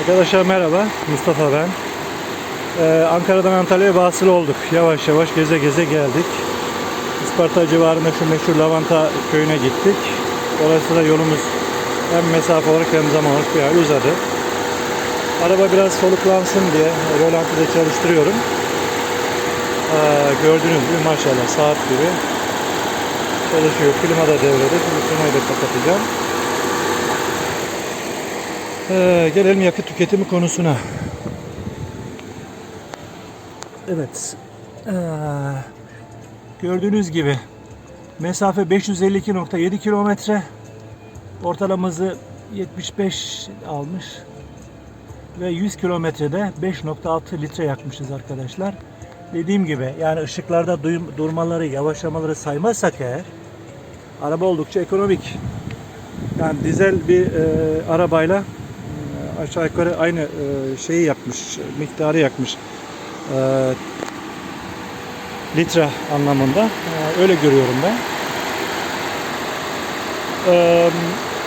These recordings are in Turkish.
Arkadaşlar merhaba, Mustafa ben. Ee, Ankara'dan Antalya'ya vasıl olduk. Yavaş yavaş geze geze geldik. Isparta civarında şu meşhur Lavanta köyüne gittik. Dolayısıyla yolumuz hem mesafe olarak hem zaman olarak bir uzadı. Araba biraz soluklansın diye rölantide çalıştırıyorum. Ee, gördüğünüz gibi maşallah saat gibi çalışıyor. Klima da devrede. Şimdi klimayı da kapatacağım. Ee, gelelim yakıt tüketimi konusuna. Evet. Ee, gördüğünüz gibi mesafe 552.7 kilometre. Ortalama hızı 75 almış. Ve 100 kilometrede 5.6 litre yakmışız arkadaşlar. Dediğim gibi yani ışıklarda duyum- durmaları, yavaşlamaları saymazsak eğer araba oldukça ekonomik. Yani dizel bir e, arabayla aşağı yukarı aynı e, şeyi yakmış, miktarı yakmış. E, litre anlamında. E, öyle görüyorum ben.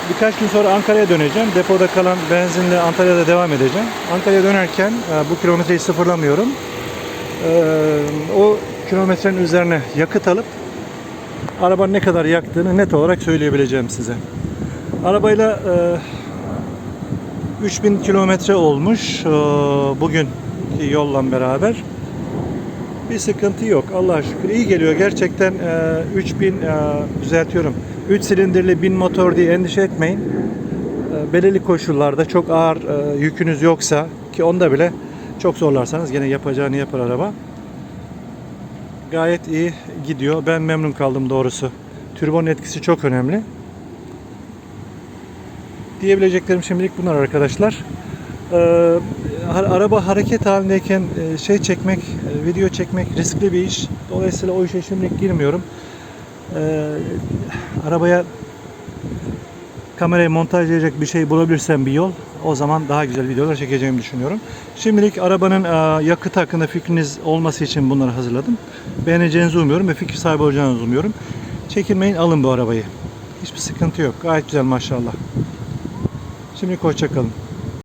Birkaç gün sonra Ankara'ya döneceğim. Depoda kalan benzinle Antalya'da devam edeceğim. Ankara'ya dönerken bu kilometreyi sıfırlamıyorum. O kilometrenin üzerine yakıt alıp arabanın ne kadar yaktığını net olarak söyleyebileceğim size. Arabayla 3000 kilometre olmuş e, bugünkü yolla beraber. Bir sıkıntı yok Allah'a şükür. iyi geliyor gerçekten e, 3000 e, düzeltiyorum. 3 silindirli 1000 motor diye endişe etmeyin. E, belirli koşullarda çok ağır e, yükünüz yoksa ki onda bile çok zorlarsanız gene yapacağını yapar araba. Gayet iyi gidiyor. Ben memnun kaldım doğrusu. Türbonun etkisi çok önemli. Diyebileceklerim şimdilik bunlar arkadaşlar. Ee, araba hareket halindeyken e, şey çekmek, e, video çekmek riskli bir iş. Dolayısıyla o işe şimdilik girmiyorum. Ee, arabaya kamerayı montajlayacak bir şey bulabilirsem bir yol o zaman daha güzel videolar çekeceğimi düşünüyorum. Şimdilik arabanın e, yakıt hakkında fikriniz olması için bunları hazırladım. Beğeneceğinizi umuyorum ve fikir sahibi olacağınızı umuyorum. Çekinmeyin alın bu arabayı. Hiçbir sıkıntı yok. Gayet güzel maşallah. Şimdi hoşçakalın.